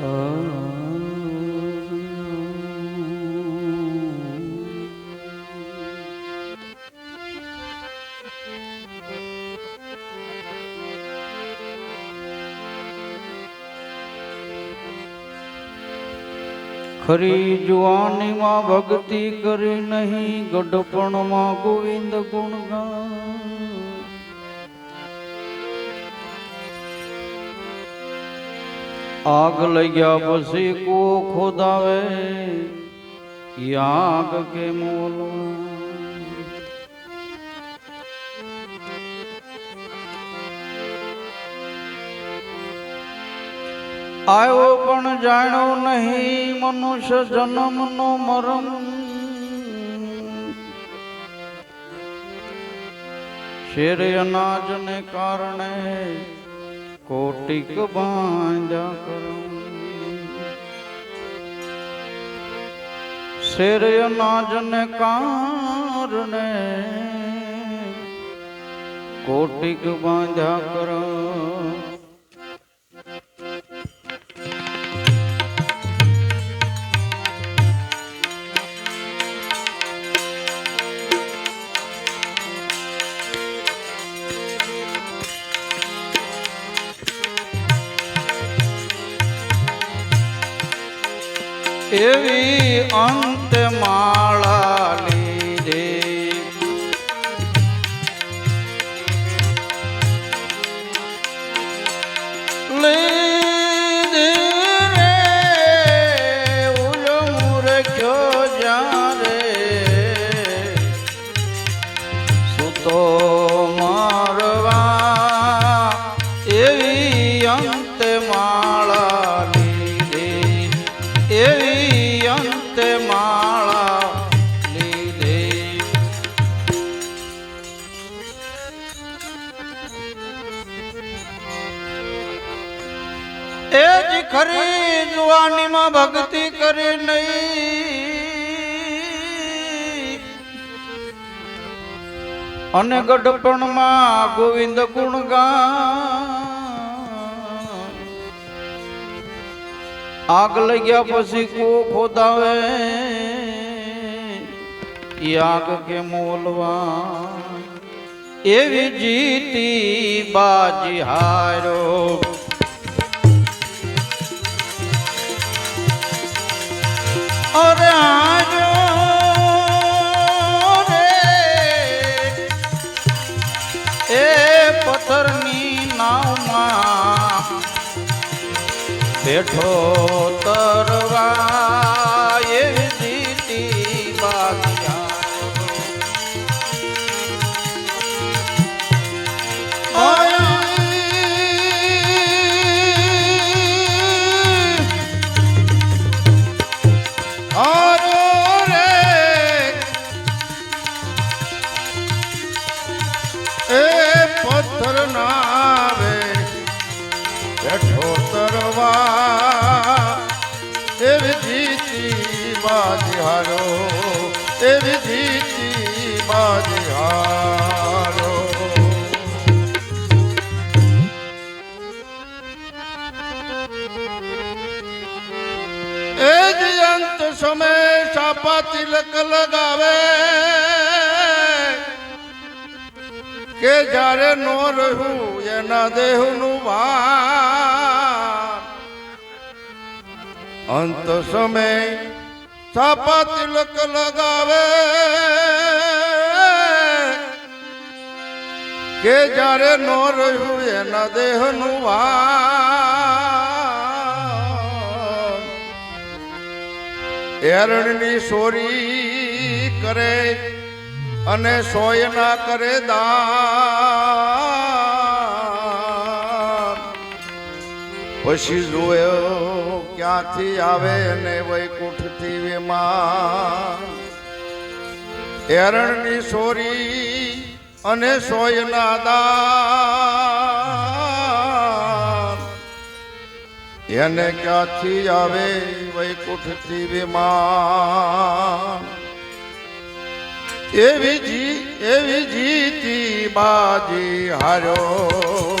Oh. ખરી જુવાનીમાં ભક્તિ કરી નહીં, ગઢપણમાં ગોવિંદ ગુણ ગાય. આગ લઈ ગયા પછી કો ખોદાવે આગ કે મોલવા આવ્યો પણ જાણ્યો નહીં મનુષ્ય જન્મનો મરમ શેર અનાજને કારણે કોટિક બાંધ્યા કરમ. શેર અનાજને કારણે કોટિક બાંધ્યા કરમ. એવી અંત માળા જુવાનીમાં ભક્તિ કરે નહીં. અને ગઢપણમાં ગોવિંદ ગુણ આગ લઈ ગયા પછી કો ખોદાવે. ઈ આગ કે મોલવા એવી જીતી બાજી હારો. બેઠો તરવા એ જીતી એ પથ્થર નાવે બેઠો તરવા એવી જીતી બાજિહારો એવી જીતી બાજિહારો એ જ અંત સમય સાપા તિલક લગાવે. કે જ્યારે નો રહ્યું એના દેહનું ભાર અંત સમય છાપા તિલક લગાવે. કે જ્યારે નો રહ્યું એના દેહનું ભાર એરણની સોરી કરે અને સોય ના કરે દા પછી જોયો ક્યાંથી આવે ને વૈકુંઠથી વિમાન. એરણની સોરી અને સોય ના દાન. એને ક્યાંથી આવે વૈકુંઠથી વિમાન? એવી જી એવી જીતી બાજી હાર્યો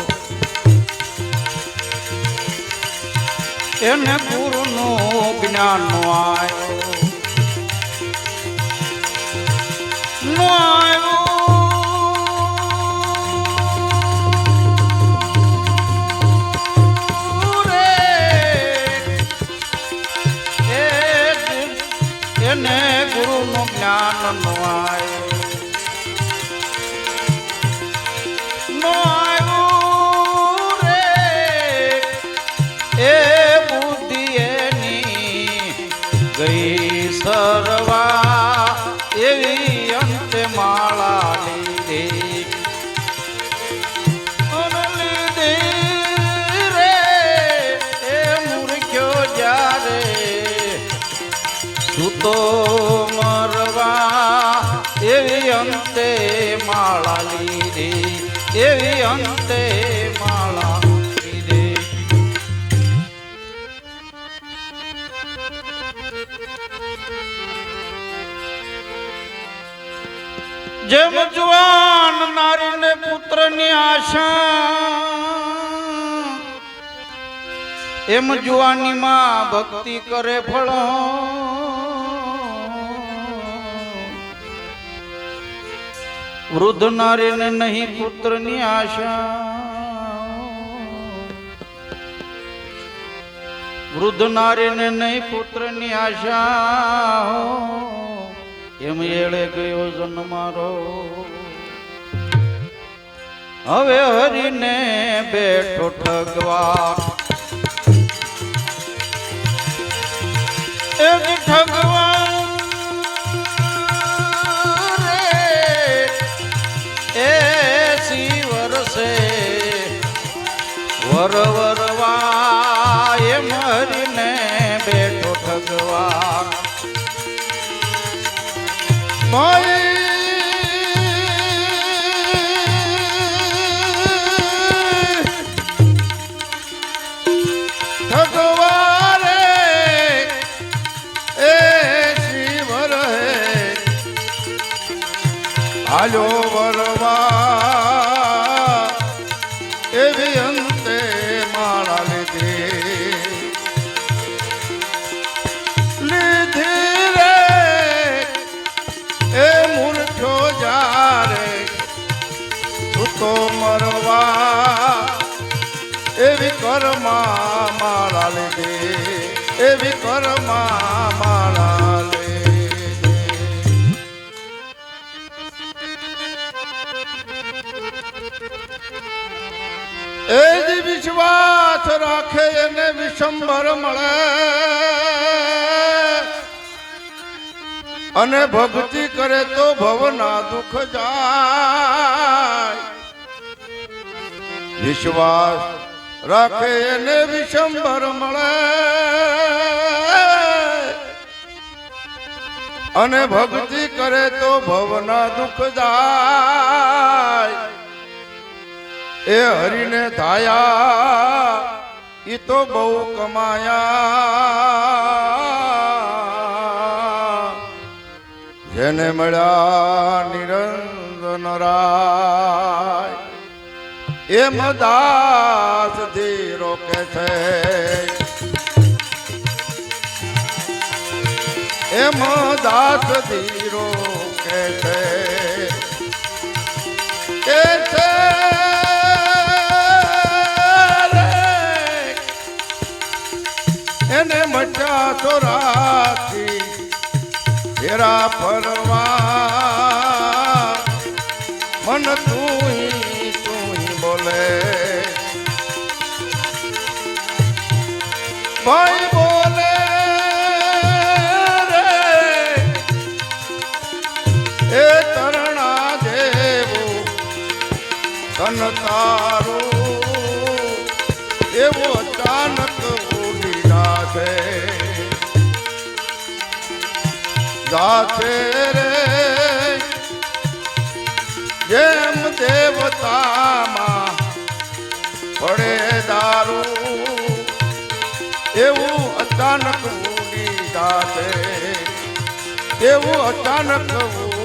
એને ગુરુનું જ્ઞાન નો આવ્યો એને ગુરુનું જ્ઞાન નો સૂતો મરવા એવી અંતે માળા લીધી, એવી અંતે માળા લીધી જેમ જુવાન નારીને પુત્રની આશા, એમ જુવાનીમાં ભક્તિ કરે ફળો. વૃદ્ધ નારીને નહીં પુત્રની આશા. વૃદ્ધ નારીને નહીં પુત્રની આશા. એમ એળે ગયો જન્મારો હવે હરીને બેઠો ઠગવા. ઠગવા Здорово! એવી કર્મા માળા એવી કર્મા માળા લીધે. એ જ વિશ્વાસ રાખે, એને વિશંભર મળે. અને ભક્તિ કરે તો ભવના દુઃખ જાય. વિશ્વાસ રાખે એને વિશંભર મળે. અને ભક્તિ કરે તો ભવના દુઃખ જાય. એ હરીને ધાયા એ તો બહુ કમાયા. જેને મળ્યા નિરંજન રાય. એમ દાસ ધીરો કે છે. એમ દાસ ધીરો કે છે. કે છે એને મચા ચોરાથી ફેરા ફરવા ભાઈ બોલે રે. એ તરણા દેવો તન તારો એવો અચાનક ઉડી જાશે જાશે રે. જેમ દેવતામાં પડે દારૂ એવું અચાનક ઉડી જાશે એવું અચાનક ઉડી